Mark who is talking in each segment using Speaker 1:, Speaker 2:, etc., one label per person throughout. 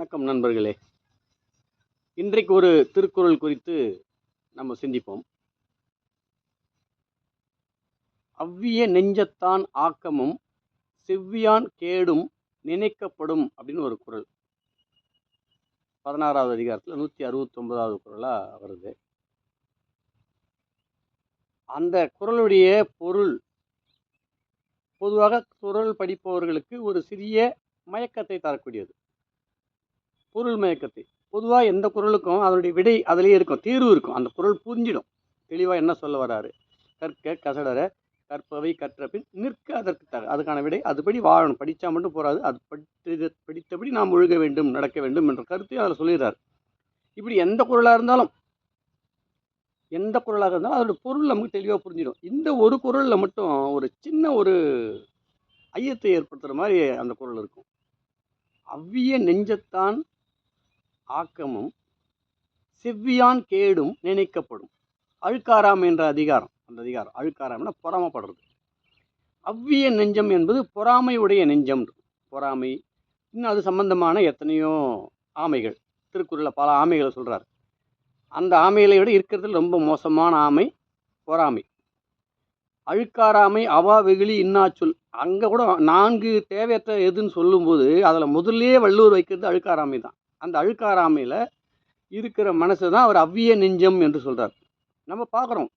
Speaker 1: வணக்கம் நண்பர்களே. இன்றைக்கு ஒரு திருக்குறள் குறித்து நம்ம சிந்திப்போம். அவ்விய நெஞ்சத்தான் ஆக்கமும் செவ்வியான் கேடும் நினைக்கப்படும் அப்படின்னு ஒரு குரல் பதினாறாவது அதிகாரத்தில் நூற்றி அறுபத்தொன்பதாவது குரலாக வருது. அந்த குறளுடைய பொருள் பொதுவாக குரல் படிப்பவர்களுக்கு ஒரு சிறிய மயக்கத்தை தரக்கூடியது. பொருள் மயக்கத்தை. பொதுவாக எந்த குரலுக்கும் அதனுடைய விடை அதிலேயே இருக்கும் தீர்வு இருக்கும். அந்த குரல் புரிஞ்சிடும். தெளிவாக என்ன சொல்ல வராரு? கற்க கசடர கற்பவை கற்ற பின் நிற்க அதற்கு தக அதுக்கான விடை அதுபடி வாழணும். படித்தா மட்டும் போகாது அது படித்தது படித்தபடி நாம் ஒழுக வேண்டும் நடக்க வேண்டும் என்ற கருத்தையும் அதில் சொல்லிடுறார். இப்படி எந்த குரலாக இருந்தாலும் எந்த குரலாக இருந்தாலும் அதோட பொருள் நமக்கு தெளிவாக புரிஞ்சிடும். இந்த ஒரு குரலில் மட்டும் ஒரு சின்ன ஒரு ஐயத்தை ஏற்படுத்துகிற மாதிரி அந்த குரல் இருக்கும். அவ்விய நெஞ்சத்தான் ஆக்கமும் செவ்வியான் கேடும் நினைக்கப்படும். அழுக்காராம் என்ற அதிகாரம் அந்த அதிகாரம் அழுக்காராம்னா பொறாமப்படுறது. அவ்விய நெஞ்சம் என்பது பொறாமையுடைய நெஞ்சம். பொறாமை இன்னும் அது சம்பந்தமான எத்தனையோ ஆமைகள். திருக்குறளில் பல ஆமைகளை சொல்கிறார் அந்த ஆமைகளை விட இருக்கிறதுல ரொம்ப மோசமான ஆமை பொறாமை. அழுக்காராமை அவா வெகுளி இன்னாச்சொல் அங்கே கூட நான்கு தேவையற்ற எதுன்னு சொல்லும்போது அதில் முதல்லே வள்ளுவர் வைக்கிறது அழுக்காராமை தான். அந்த அழுக்காராமையில் இருக்கிற மனசு தான் அவர் அவ்விய நெஞ்சம் என்று சொல்கிறார் நம்ம பார்க்குறோம்.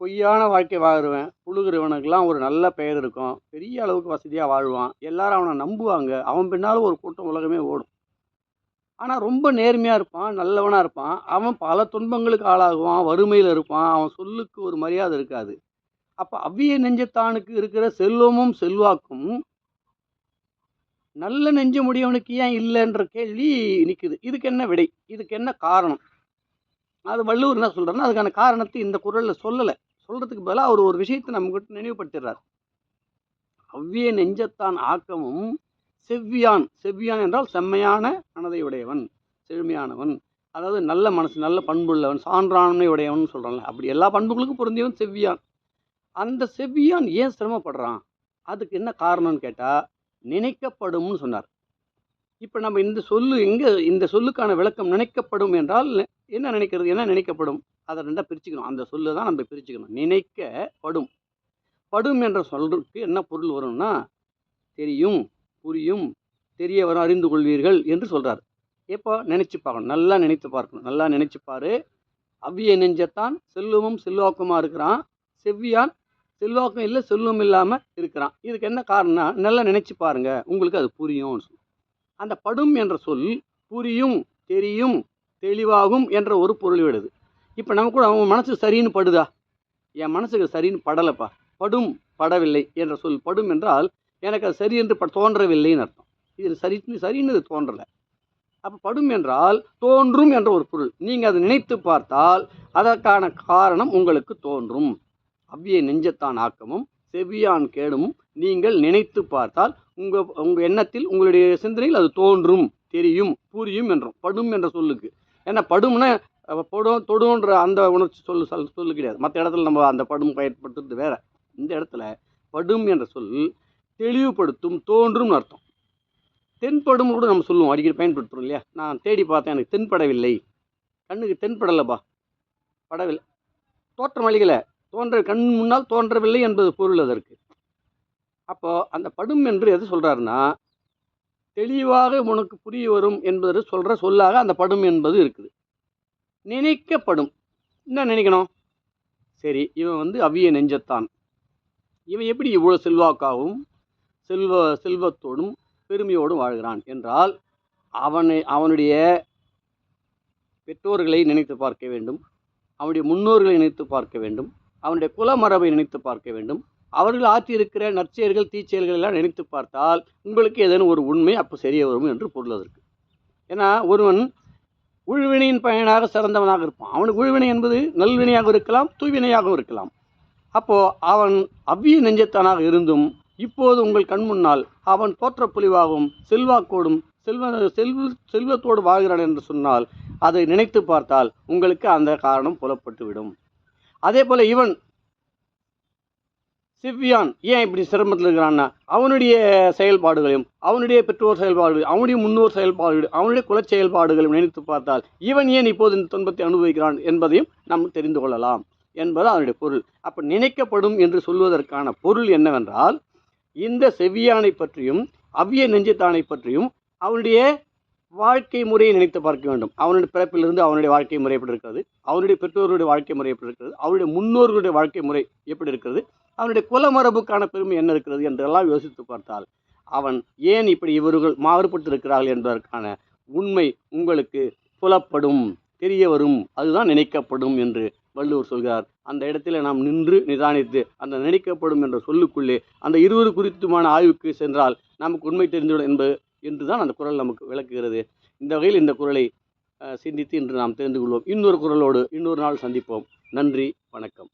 Speaker 1: பொய்யான வாழ்க்கை வாழ்கிறவன் புழுகிறவனுக்கெல்லாம் ஒரு நல்ல பெயர் இருக்கும். பெரிய அளவுக்கு வசதியாக வாழ்வான். எல்லாரும் அவனை நம்புவாங்க. அவன் பின்னாலும் ஒரு கூட்டம் உலகமே ஓடும். ஆனால் ரொம்ப நேர்மையாக இருப்பான் நல்லவனாக இருப்பான். அவன் பல துன்பங்களுக்கு ஆளாகுவான் வறுமையில் இருப்பான். அவன் சொல்லுக்கு ஒரு மரியாதை இருக்காது. அப்போ அவ்விய நெஞ்சத்தானுக்கு இருக்கிற செல்வமும் செல்வாக்கும் நல்ல நெஞ்சமுடையவனுக்கு ஏன் இல்லைன்ற கேள்வி நிற்குது இதுக்கு என்ன விடை? இதுக்கு என்ன காரணம்? அது வள்ளுவர் என்ன சொல்கிறாருன்னா அதுக்கான காரணத்தை இந்த குரலில் சொல்லலை. சொல்கிறதுக்கு பதிலாக அவர் ஒரு விஷயத்தை நம்மகிட்ட நினைவுபடுத்துகிறார் அவ்விய நெஞ்சத்தான் ஆக்கமும் செவ்வியான். செவ்வியான் என்றால் செம்மையான மனதை உடையவன் செழுமையானவன். அதாவது நல்ல மனசு நல்ல பண்புள்ளவன் சான்றாண்மை உடையவன் சொல்கிறான்ல அப்படி எல்லா பண்புகளுக்கும் பொருந்தியவன் செவ்வியான். அந்த செவ்வியான் ஏன் சிரமப்படுறான்? அதுக்கு என்ன காரணம்னு கேட்டால் நினைக்கப்படும்னு சொன்னார். இப்போ நம்ம இந்த சொல்லு எங்கே இந்த சொல்லுக்கான விளக்கம் நினைக்கப்படும் என்றால் என்ன நினைக்கிறது? என்ன நினைக்கப்படும்? அதை ரெண்டாக பிரிச்சுக்கணும். அந்த சொல்லு தான் நம்ம பிரிச்சுக்கணும். நினைக்கப்படும். படும் என்ற சொல்றதுக்கு என்ன பொருள் வரும்னா தெரியும் புரியும் தெரிய வரும் அறிந்து கொள்வீர்கள் என்று சொல்கிறார் எப்போ? நினச்சி பார்க்கணும். நல்லா நினைத்து பார்க்கணும். நல்லா நினச்சிப்பார் அவ்விய நெஞ்சத்தான் செல்வமும் செல்வாக்குமா இருக்கிறான். செவ்வியான் செல்வாக்கும் இல்லை செல்வம் இல்லாமல் இருக்கிறான். இதுக்கு என்ன காரணம்னா நல்லா நினச்சி பாருங்க. உங்களுக்கு அது புரியும் அந்த படும் என்ற சொல் புரியும் தெரியும் தெளிவாகும் என்ற ஒரு பொருள் விடுது. இப்போ நம்ம கூட அவன் மனசுக்கு சரின்னு படுதா? என் மனசுக்கு சரின்னு படலைப்பா. படும் படவில்லை என்ற சொல் படும் என்றால் எனக்கு அது சரி என்று தோன்றவில்லைன்னு அர்த்தம். இது சரி சரின்னு இது தோன்றலை. அப்போ படும் என்றால் தோன்றும் என்ற ஒரு பொருள். நீங்கள் அதை நினைத்து பார்த்தால் அதற்கான காரணம் உங்களுக்கு தோன்றும். அவ்விய நெஞ்சத்தான் ஆக்கமும் செவியான் கேடும் நீங்கள் நினைத்து பார்த்தால் உங்கள் உங்கள் எண்ணத்தில் உங்களுடைய சிந்தனையில் அது தோன்றும் தெரியும் புரியும் என்றும் படும் என்ற சொல்லுக்கு. ஏன்னா படும்னா படும் தொடுன்ற அந்த உணர்ச்சி சொல்லு சொல் சொல்லு கிடையாது. மற்ற இடத்துல நம்ம அந்த படும் பயன்படுத்துறது வேற. இந்த இடத்துல படும் என்ற சொல் தெளிவுபடுத்தும் தோன்றும் அர்த்தம். தென்படும் கூட நம்ம சொல்லுவோம். அடிக்கடி பயன்படுத்துகிறோம் இல்லையா? நான் தேடி பார்த்தேன் எனக்கு தென்படவில்லை. கண்ணுக்கு தென்படலைப்பா. படவில்லை. தோற்றம் அழிகலை தோன்ற கண் முன்னால் தோன்றவில்லை என்பது பொருள் அதற்கு. அப்போது அந்த படும் என்று எது சொல்கிறாருன்னா தெளிவாக உனக்கு புரிய வரும் என்பது சொல்கிற சொல்லாக அந்த படும் என்பது இருக்குது. நினைக்கப்படும். என்ன நினைக்கணும்? சரி இவன் வந்து அவிய நெஞ்சத்தான். இவன் எப்படி இவ்வளோ செல்வாக்காகவும் செல்வ செல்வத்தோடும் பெருமையோடும் வாழ்கிறான் என்றால் அவனை அவனுடைய பெற்றோர்களை நினைத்து பார்க்க வேண்டும். அவனுடைய முன்னோர்களை நினைத்து பார்க்க வேண்டும். அவனுடைய குலமரபை நினைத்து பார்க்க வேண்டும். அவர்கள் ஆற்றியிருக்கிற நற்செயல்கள் தீச்செயல்கள் எல்லாம் நினைத்து பார்த்தால் உங்களுக்கு ஏதேனும் ஒரு உண்மை அப்போ தெரிய வரும் என்று பொருள் அதற்கு. ஏன்னா ஒருவன் உழுவினையின் பயனாக சிறந்தவனாக இருப்பான். அவனுக்கு உழுவினை என்பது நல்வினையாக இருக்கலாம் தூய்வினையாகவும் இருக்கலாம். அப்போது அவன் அவ்விய நெஞ்சத்தானாக இருந்தும் இப்போது உங்கள் கண் முன்னால் அவன் தோற்ற புலிவாகவும் செல்வாக்கோடும் செல்வ செல்வ செல்வத்தோடு வாழ்கிறான் என்று சொன்னால் அதை நினைத்து பார்த்தால் உங்களுக்கு அந்த காரணம் புலப்பட்டுவிடும். அதே போல் இவன் சிவ்யான் ஏன் இப்படி சிரமத்தில் இருக்கிறான்னா அவனுடைய செயல்பாடுகளையும் அவனுடைய பெற்றோர் செயல்பாடுகள் அவனுடைய முன்னோர் செயல்பாடுகள் அவனுடைய குல செயல்பாடுகளையும் நினைத்து பார்த்தால் இவன் ஏன் இப்போது இந்த துன்பத்தை அனுபவிக்கிறான் என்பதையும் நாம் தெரிந்து கொள்ளலாம் என்பது அதனுடைய பொருள். அப்போ நினைக்கப்படும் என்று சொல்வதற்கான பொருள் என்னவென்றால் இந்த செவ்வியானை பற்றியும் அவ்விய நெஞ்சத்தானை பற்றியும் அவனுடைய வாழ்க்கை முறையை நினைத்து பார்க்க வேண்டும். அவனுடைய பிறப்பிலிருந்து அவனுடைய வாழ்க்கை முறை எப்படி இருக்கிறது? அவனுடைய பெற்றோர்களுடைய வாழ்க்கை முறை எப்படி இருக்கிறது? அவருடைய முன்னோர்களுடைய வாழ்க்கை முறை எப்படி இருக்கிறது? அவனுடைய குலமரபுக்கான பெருமை என்ன இருக்கிறது என்றெல்லாம் யோசித்து பார்த்தால் அவன் ஏன் இப்படி இவர்கள் மாறுபட்டு இருக்கிறார்கள் என்பதற்கான உண்மை உங்களுக்கு புலப்படும் தெரிய வரும் அதுதான் நினைக்கப்படும் என்று வள்ளுவர் சொல்கிறார். அந்த இடத்துல நாம் நின்று நிதானித்து அந்த நினைக்கப்படும் என்ற சொல்லுக்குள்ளே அந்த இருவர் குறித்துமான ஆய்வுக்கு சென்றால் நமக்கு உண்மை தெரிந்துவிடும் என்பது என்று தான் அந்த குரல் நமக்கு விளக்குகிறது. இந்த வகையில் இந்த குரலை சிந்தித்து இன்று நாம் தெரிந்து கொள்வோம். இன்னொரு குரலோடு இன்னொரு நாள் சந்திப்போம். நன்றி வணக்கம்.